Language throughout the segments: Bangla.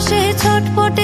সে ছটপটে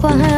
Hoa